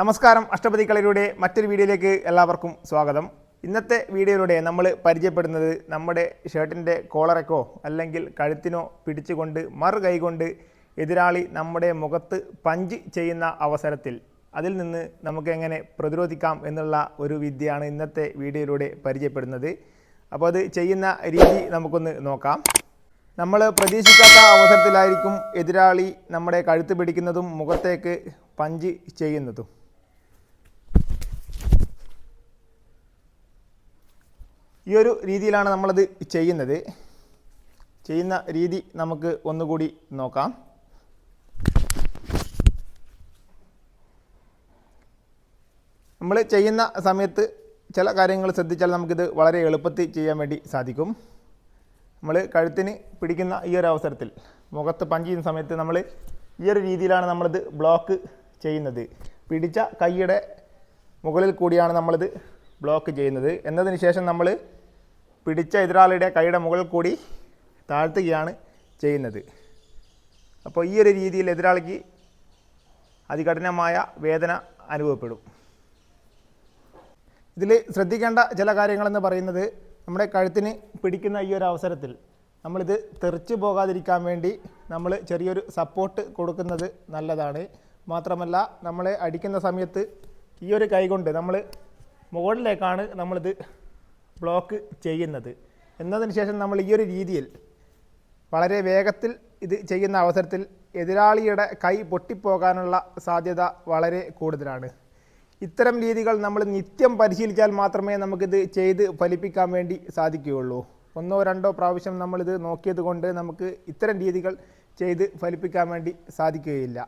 നമസ്കാരം. അഷ്ടപതി കളരിയുടെ മറ്റൊരു വീഡിയോയിലേക്ക് എല്ലാവർക്കും സ്വാഗതം. ഇന്നത്തെ വീഡിയോയിലൂടെ നമ്മൾ പരിചയപ്പെടുന്നത് നമ്മുടെ ഷർട്ടിന്റെ കോളറക്കോ അല്ലെങ്കിൽ കഴുത്തിനോ പിടിച്ചുകൊണ്ട് മറു കൈകൊണ്ട് എതിരാളി നമ്മുടെ മുഖത്ത് പഞ്ച് ചെയ്യുന്ന അവസരത്തിൽ അതിൽ നിന്ന് നമുക്ക് എങ്ങനെ പ്രതിരോധിക്കാം എന്നുള്ള ഒരു വിദ്യയാണ് ഇന്നത്തെ വീഡിയോയിലൂടെ പരിചയപ്പെടുന്നത്. അപ്പോൾ അത് ചെയ്യുന്ന രീതി നമുക്കൊന്ന് നോക്കാം. നമ്മൾ പ്രതീക്ഷിക്കാത്ത അവസരത്തിലായിരിക്കും എതിരാളി നമ്മുടെ കഴുത്ത് പിടിക്കുന്നതും മുഖത്തേക്ക് പഞ്ച് ചെയ്യുന്നതും. ഈ ഒരു രീതിയിലാണ് നമ്മളത് ചെയ്യുന്നത്. ചെയ്യുന്ന രീതി നമുക്ക് ഒന്നുകൂടി നോക്കാം. നമ്മൾ ചെയ്യുന്ന സമയത്ത് ചില കാര്യങ്ങൾ ശ്രദ്ധിച്ചാൽ നമുക്കിത് വളരെ എളുപ്പത്തിൽ ചെയ്യാൻ വേണ്ടി സാധിക്കും. നമ്മൾ കഴുത്തിന് പിടിക്കുന്ന ഈ ഒരു അവസരത്തിൽ മുഖത്ത് പഞ്ച് ചെയ്യുന്ന സമയത്ത് നമ്മൾ ഈ ഒരു രീതിയിലാണ് നമ്മളിത് ബ്ലോക്ക് ചെയ്യുന്നത്. പിടിച്ച കൈയുടെ മുകളിൽ കൂടിയാണ് നമ്മളിത് ബ്ലോക്ക് ചെയ്യുന്നത്. എന്നതിന് ശേഷം നമ്മൾ പിടിച്ച എതിരാളിയുടെ കൈയുടെ മുകളിൽ കൂടി താഴ്ത്തുകയാണ് ചെയ്യുന്നത്. അപ്പോൾ ഈ ഒരു രീതിയിൽ എതിരാളിക്ക് അതികഠിനമായ വേദന അനുഭവപ്പെടും. ഇതിൽ ശ്രദ്ധിക്കേണ്ട ചില കാര്യങ്ങളെന്ന് പറയുന്നത് നമ്മുടെ കഴുത്തിന് പിടിക്കുന്ന ഈ ഒരു അവസരത്തിൽ നമ്മളിത് തെറിച്ച് പോകാതിരിക്കാൻ വേണ്ടി നമ്മൾ ചെറിയൊരു സപ്പോർട്ട് കൊടുക്കുന്നത് നല്ലതാണ്. മാത്രമല്ല നമ്മളെ അടിക്കുന്ന സമയത്ത് ഈ ഒരു കൈ കൊണ്ട് നമ്മൾ മുകളിലേക്കാണ് നമ്മളിത് ബ്ലോക്ക് ചെയ്യുന്നത്. എന്നതിന് ശേഷം നമ്മൾ ഈ ഒരു രീതിയിൽ വളരെ വേഗത്തിൽ ഇത് ചെയ്യുന്ന അവസരത്തിൽ എതിരാളിയുടെ കൈ പൊട്ടിപ്പോകാനുള്ള സാധ്യത വളരെ കൂടുതലാണ്. ഇത്തരം രീതികൾ നമ്മൾ നിത്യം പരിശീലിച്ചാൽ മാത്രമേ നമുക്കിത് ചെയ്ത് ഫലിപ്പിക്കാൻ വേണ്ടി സാധിക്കുകയുള്ളൂ. ഒന്നോ രണ്ടോ പ്രാവശ്യം നമ്മളിത് നോക്കിയത് കൊണ്ട് നമുക്ക് ഇത്തരം രീതികൾ ചെയ്ത് ഫലിപ്പിക്കാൻ വേണ്ടി സാധിക്കുകയില്ല.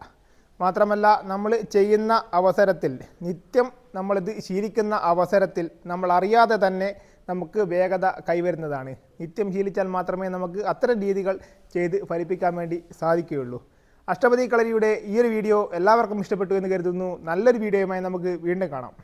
മാത്രമല്ല നമ്മൾ ചെയ്യുന്ന അവസരത്തിൽ നിത്യം നമ്മളിത് ശീലിക്കുന്ന അവസരത്തിൽ നമ്മൾ അറിയാതെ തന്നെ നമുക്ക് വേഗത കൈവരുന്നതാണ്. നിത്യം ശീലിച്ചാൽ മാത്രമേ നമുക്ക് അത്തരം രീതികൾ ചെയ്ത് ഫലിപ്പിക്കാൻ വേണ്ടി സാധിക്കുകയുള്ളൂ. അഷ്ടപതി കളരിയുടെ ഈ ഒരു വീഡിയോ എല്ലാവർക്കും ഇഷ്ടപ്പെട്ടു എന്ന് കരുതുന്നു. നല്ലൊരു വീഡിയോയുമായി നമുക്ക് വീണ്ടും കാണാം.